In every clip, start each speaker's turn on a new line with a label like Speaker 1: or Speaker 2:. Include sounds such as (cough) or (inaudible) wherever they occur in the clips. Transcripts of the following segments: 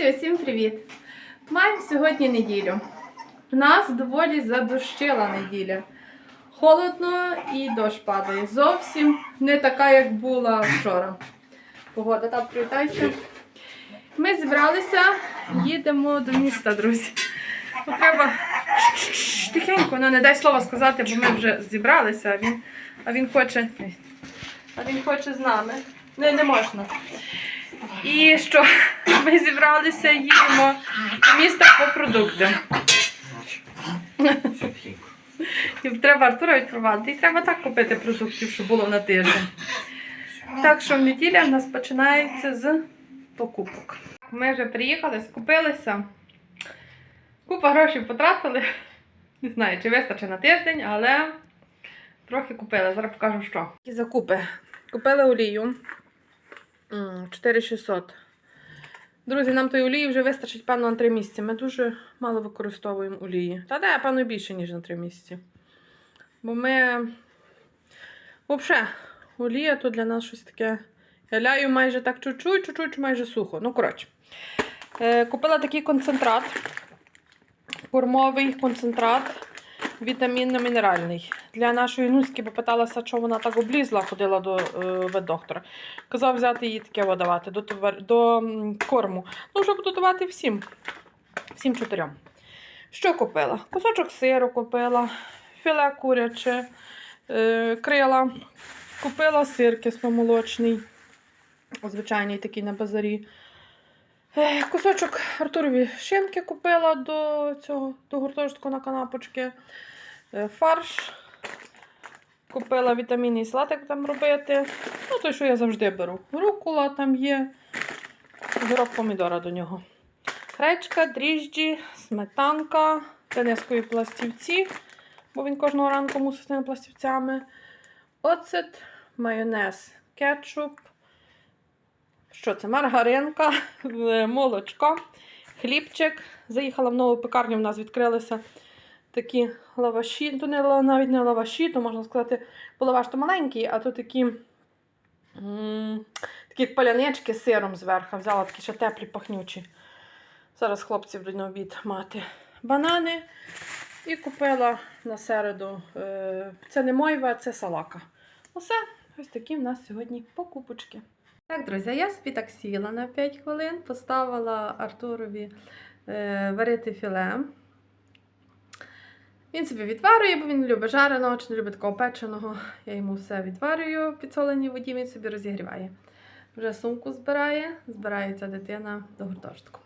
Speaker 1: Друзі, усім привіт! Маємо сьогодні неділю. В нас доволі задощила неділя. Холодно і дощ падає. Зовсім не така, як була вчора. Погода, так, привітайся. Ми зібралися, їдемо до міста, друзі. Треба тихенько, ну не дай слова сказати, бо ми вже зібралися, а він, а він хоче. А він хоче з нами. Не, не можна. І що? (laughs) Ми зібралися, їдемо до міста по продукти. І треба Артура відпровадити. І треба так купити продуктів, щоб було на тиждень. Так що неділя в нас починається з покупок. Ми вже приїхали, скупилися. Купа грошей потратили. Не знаю, чи вистачить на тиждень, але трохи купили. Зараз покажу, що. Які закупи. Купили олію. М, 4600. Друзі, нам тої олії вже вистачить, певно, на 3 місяці. Ми дуже мало використовуємо олії. Та де, певно, більше, ніж на 3 місяці. Бо ми. Взагалі, олія то для нас щось таке. Я ляю майже так чуть-чуть, чуть-чуть, майже сухо. Ну, коротше. Е, купила такий концентрат. Кормовий концентрат вітамінно-мінеральний. Для нашої нуськи попиталася, що вона так облізла, ходила до е, ветдоктора. Казав взяти її таке видавати до, товар- до корму. Ну, вже буду давати всім. Всім чотирьом. Що купила? Кусочок сиру купила, філе куряче, е, крила. Купила сир кисломолочний, звичайний такий на базарі. Е, Кусочок Артурові шинки купила до цього, до гуртожитку на канапочки. Е, Фарш. Купила вітамінний салатик там робити. Ну, той, що я завжди беру. Рукула там є. Гірок помідора до нього. Гречка, дріжджі, сметанка, тенискові пластівці, бо він кожного ранку мусить пластівцями. Оцет, майонез, кетчуп. Що це? Маргаринка, е, молочко, хлібчик. Заїхала в нову пекарню, в нас відкрилися такі лаваші. То не, навіть не лаваші, то можна сказати, бо лаваш то маленький, а то такі, такі палянички з сиром зверху. Взяла такі ще теплі, пахнючі. Зараз хлопці будуть на обід мати банани. І купила на середу. е, Це не мойва, це салака. Усе, ось такі в нас сьогодні покупочки. Так, друзі, я собі так сіла на 5 хвилин, поставила Артурові е, варити філе. Він собі відварює, бо він любить жареного чи не любить такого печеного. Я йому все відварюю в підсоленій воді, він собі розігріває. Вже сумку збирає, збирається дитина до гуртожитку.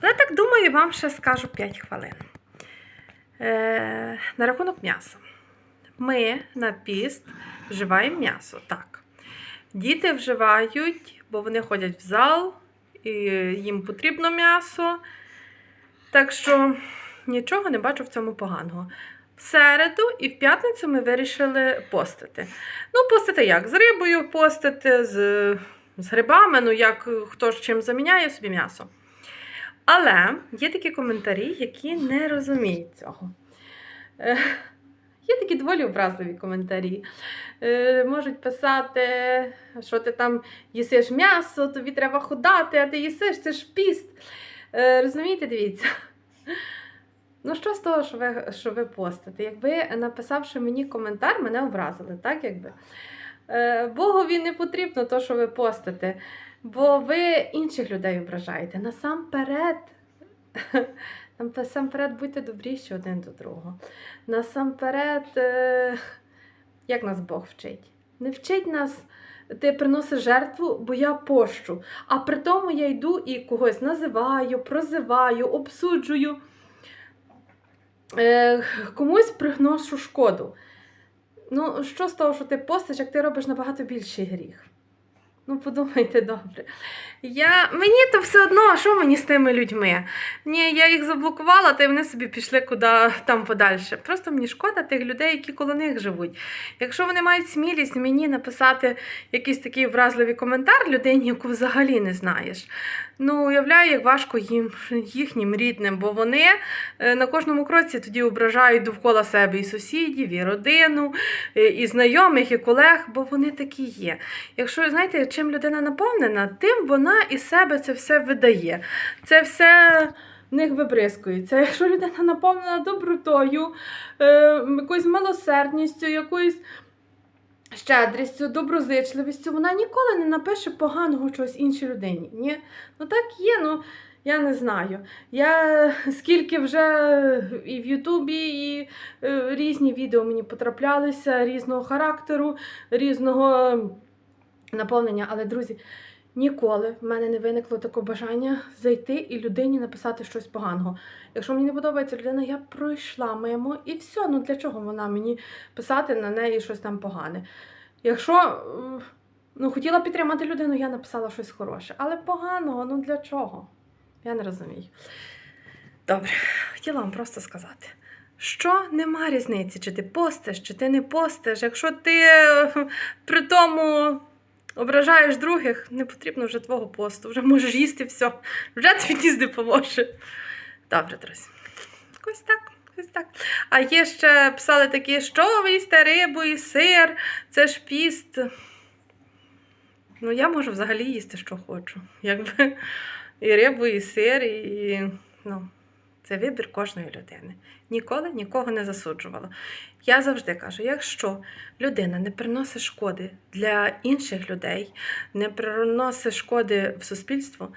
Speaker 1: Але так думаю, вам ще скажу 5 хвилин. Е, на рахунок м'яса. Ми на піст вживаємо м'ясо. Так. Діти вживають, бо вони ходять в зал, і їм потрібно м'ясо. Так що нічого не бачу в цьому поганого. В середу і в п'ятницю ми вирішили постити. Ну, постити як? З рибою постити, з, з грибами, ну як хто ж чим заміняє собі м'ясо. Але є такі коментарі, які не розуміють цього. Є такі доволі образливі коментарі. Е, можуть писати, що ти там їсиш м'ясо, тобі треба худати, а ти їсиш, це ж піст. Е, розумієте, дивіться. Ну, що з того, що ви, що ви постите? Якби написавши мені коментар, мене образили, так якби. Е, Богові не потрібно то, що ви постите, бо ви інших людей ображаєте. Насамперед, насамперед будьте добріші один до другого. Насамперед, е, як нас Бог вчить? Не вчить нас, ти приносиш жертву, бо я пощу. А при тому я йду і когось називаю, прозиваю, обсуджую. Е, комусь приношу шкоду. Ну, що з того, що ти постиш, як ти робиш набагато більший гріх? Ну, подумайте добре. Я... Мені то все одно, а що мені з тими людьми? Ні, я їх заблокувала, та й вони собі пішли куди там подальше. Просто мені шкода тих людей, які коло них живуть. Якщо вони мають смілість мені написати якийсь такий вразливий коментар людині, яку взагалі не знаєш. Ну, уявляю, як важко їм їхнім рідним, бо вони е, на кожному кроці тоді ображають довкола себе і сусідів, і родину, і і знайомих, і колег, бо вони такі є. Якщо знаєте, чим людина наповнена, тим вона із себе це все видає. Це все в них вибризкується. Якщо людина наповнена добротою, е, якоюсь милосердністю, якоюсь щедрістю, доброзичливістю, вона ніколи не напише поганого чогось іншій людині. Ні? Ну так є, ну я не знаю. Я скільки вже і в Ютубі, і е, різні відео мені потраплялися різного характеру, різного наповнення. Але, друзі, ніколи в мене не виникло такого бажання зайти і людині написати щось поганого. Якщо мені не подобається людина, я пройшла мимо і все. Ну для чого вона мені писати на неї щось там погане? Якщо е, ну, хотіла підтримати людину, я написала щось хороше. Але поганого, ну для чого? Я не розумію. Добре, хотіла вам просто сказати, що нема різниці, чи ти постиш, чи ти не постиш. Якщо ти е, при тому ображаєш других, не потрібно вже твого посту, вже можеш їсти все, вже тобі не поможе. Добре, друзі. Ось так. Так. А є ще писали такі, що ви їсте рибу і сир, це ж піст. Ну, я можу взагалі їсти, що хочу. Якби і рибу, і сир, і ну, це вибір кожної людини. Ніколи нікого не засуджувала. Я завжди кажу: якщо людина не приносить шкоди для інших людей, не приносить шкоди в суспільство,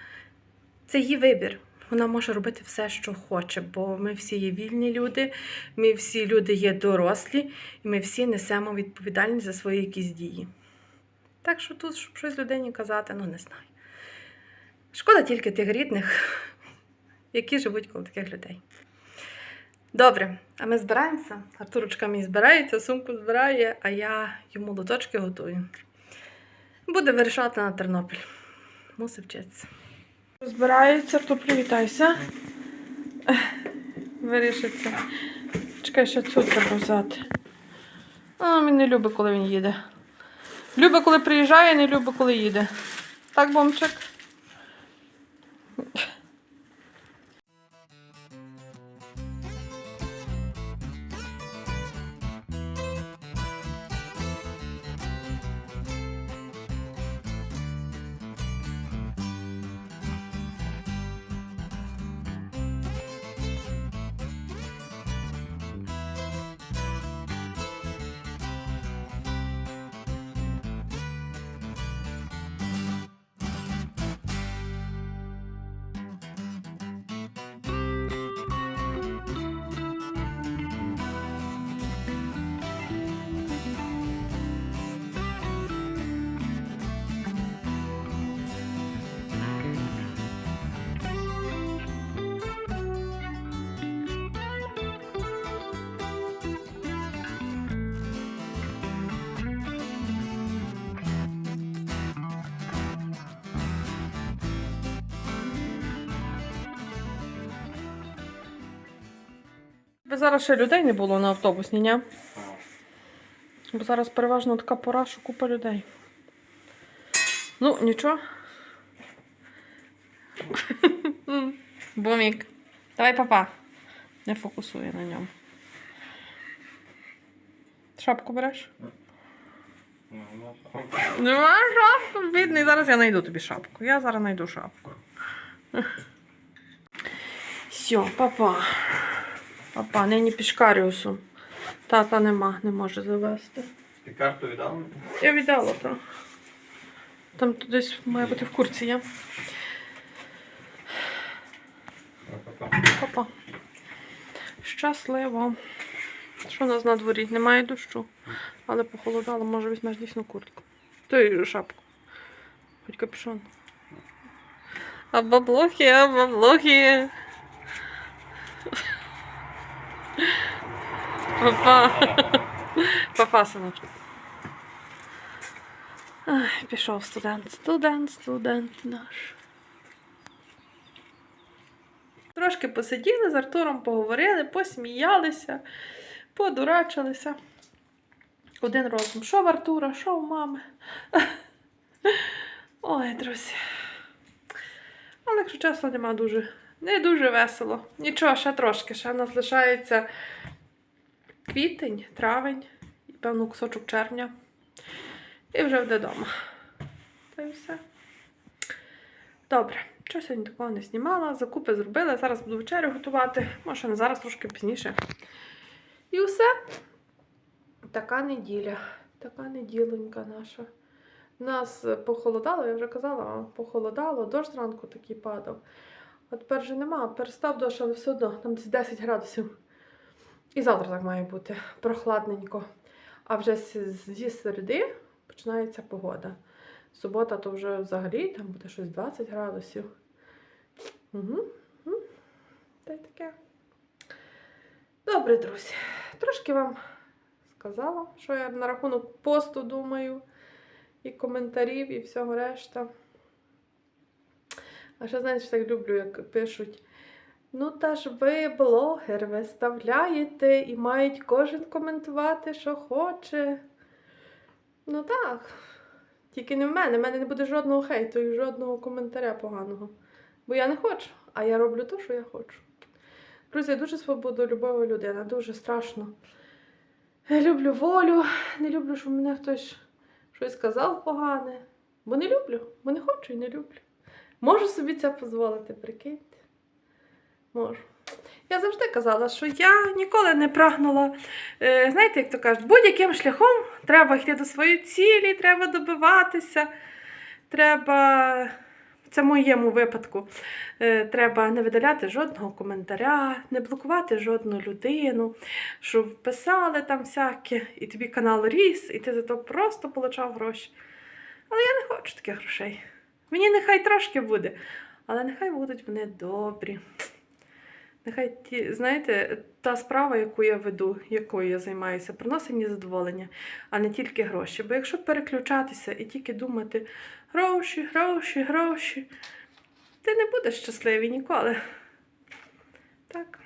Speaker 1: це її вибір. Вона може робити все, що хоче, бо ми всі є вільні люди, ми всі люди є дорослі, і ми всі несемо відповідальність за свої якісь дії. Так що тут, щоб щось людині казати, ну не знаю. Шкода тільки тих рідних, які живуть коло таких людей. Добре, а ми збираємося. Артурочка мій збирається, сумку збирає, а я йому лоточки готую. Буде вирішати на Тернопіль. Мусив вчитися. Збирається, Артур, привітайся. Вирішиться. Чекай, ще цю треба взяти. А, він не любить, коли він їде. Любить, коли приїжджає, не любить, коли їде. Так, бомчик? Би зараз ще людей не було на автобусні, ні? Бо зараз переважно така пора, що купа людей. Ну, нічого. (laughs) Бомік. Давай, папа. Не фокусує на ньому. Шапку береш? Нема шапку, бідний. Зараз я знайду тобі шапку. Я зараз знайду шапку. Все, папа. Папа, нині пішкаріусу. Тата нема, не може завести.
Speaker 2: Ти карту віддав?
Speaker 1: Я віддала то. Там десь має бути в курці є. Папа. Щасливо. Що у нас на дворі? Немає дощу. Але похолодало, може візьмеш дійсно куртку. То й шапку. Хоч капюшон. А баблохи, а баблохи. Папа. Папа, синочку. Ай, пішов студент, студент, студент наш. Трошки посиділи з Артуром, поговорили, посміялися, подурачилися. Один розум. Що в Артура, що в мами. Ой, друзі. Але, якщо чесно, нема дуже. Не дуже весело. Нічого, ще трошки. Ще нас лишається квітень, травень певно кусочок червня. І вже буде вдома. Та й все. Добре, що сьогодні такого не знімала, закупи зробила. Зараз буду вечерю готувати. Може, не зараз трошки пізніше. І все. Така неділя. Така неділенька наша. Нас похолодало, я вже казала, похолодало, дощ зранку такий падав. А тепер вже нема, перестав дощ, але все одно, там десь 10 градусів. І завтра так має бути прохладненько. А вже зі середи починається погода. Субота то вже взагалі там буде щось 20 градусів. Угу. Та й таке. Добре, друзі. Трошки вам сказала, що я на рахунок посту думаю, і коментарів, і всього решта. А ще, знаєте, так люблю, як пишуть. Ну, та ж ви блогер, виставляєте і мають кожен коментувати, що хоче. Ну так. Тільки не в мене. В мене не буде жодного хейту і жодного коментаря поганого. Бо я не хочу, а я роблю те, що я хочу. Друзі, я дуже свободолюбива людина, дуже страшно. Я люблю волю, не люблю, щоб мене хтось щось сказав погане. Бо не люблю, бо не хочу і не люблю. Можу собі це дозволити, прикиньте. Можу. Я завжди казала, що я ніколи не прагнула, е, знаєте, як то кажуть, будь-яким шляхом треба йти до своєї цілі, треба добиватися, треба, це в моєму випадку, е, треба не видаляти жодного коментаря, не блокувати жодну людину, щоб писали там всяке, і тобі канал ріс, і ти за то просто получав гроші. Але я не хочу таких грошей. Мені нехай трошки буде, але нехай будуть вони добрі. Нехай ті, знаєте, та справа, яку я веду, якою я займаюся, приносить мені задоволення, а не тільки гроші. Бо якщо переключатися і тільки думати гроші, гроші, гроші, ти не будеш щасливий ніколи. Так.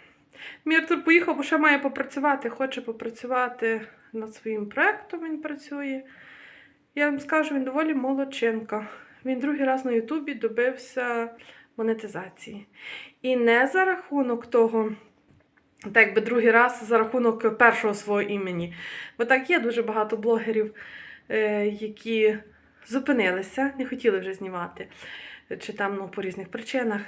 Speaker 1: Мій Артур поїхав, бо ще має попрацювати, хоче попрацювати над своїм проєктом, він працює. Я вам скажу, він доволі молодчинка. Він другий раз на Ютубі добився монетизації. І не за рахунок того, так якби другий раз за рахунок першого свого імені. Бо так є дуже багато блогерів, е, які зупинилися, не хотіли вже знімати, чи там ну, по різних причинах.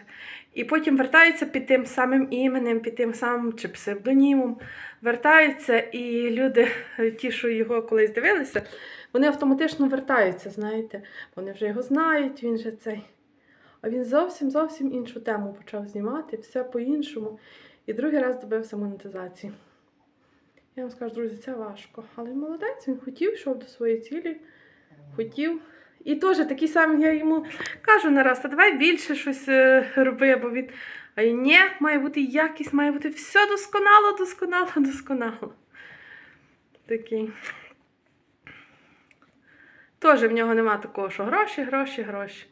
Speaker 1: І потім вертаються під тим самим іменем, під тим самим чи псевдонімом. Вертаються, і люди, (laughs) ті, що його колись дивилися, вони автоматично вертаються, знаєте. Вони вже його знають, він же цей. А він зовсім зовсім іншу тему почав знімати, все по-іншому. І другий раз добився монетизації. Я вам скажу, друзі, це важко. Але він молодець, він хотів, йшов до своєї цілі, хотів. І теж такий самий я йому кажу не раз, та давай більше щось е, роби, бо він. А він, ні, має бути якість, має бути все досконало, досконало, досконало. Такий. Теж в нього нема такого, що гроші, гроші, гроші.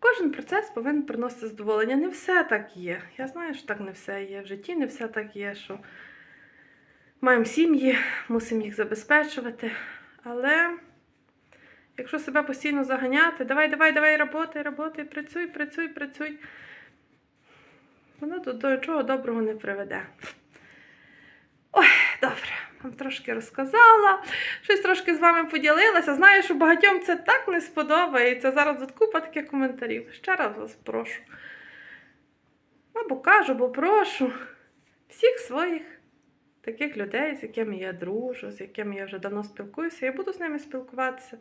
Speaker 1: Кожен процес повинен приносити задоволення. Не все так є. Я знаю, що так не все є. В житті не все так є, що маємо сім'ї, мусимо їх забезпечувати. Але якщо себе постійно заганяти, давай, давай, давай, роботи, роботи, працюй, працюй, працюй. Воно до чого доброго не приведе. Ой, добре, вам трошки розказала, щось трошки з вами поділилася. Знаю, що багатьом це так не сподобається. Зараз тут купа таких коментарів. Ще раз вас прошу. Або кажу, або прошу всіх своїх таких людей, з якими я дружу, з якими я вже давно спілкуюся, я буду з ними спілкуватися.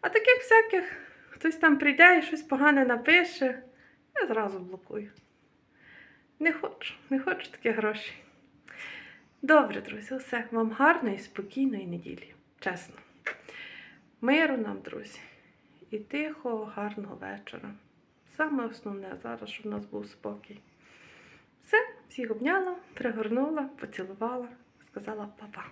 Speaker 1: А таких всяких, хтось там прийде і щось погане напише, я зразу блокую. Не хочу, не хочу такі гроші. Добре, друзі, все. Вам гарної, спокійної неділі. Чесно. Миру нам, друзі. І тихого, гарного вечора. Саме основне зараз, щоб у нас був спокій. Все, всіх обняла, пригорнула, поцілувала, сказала па-па.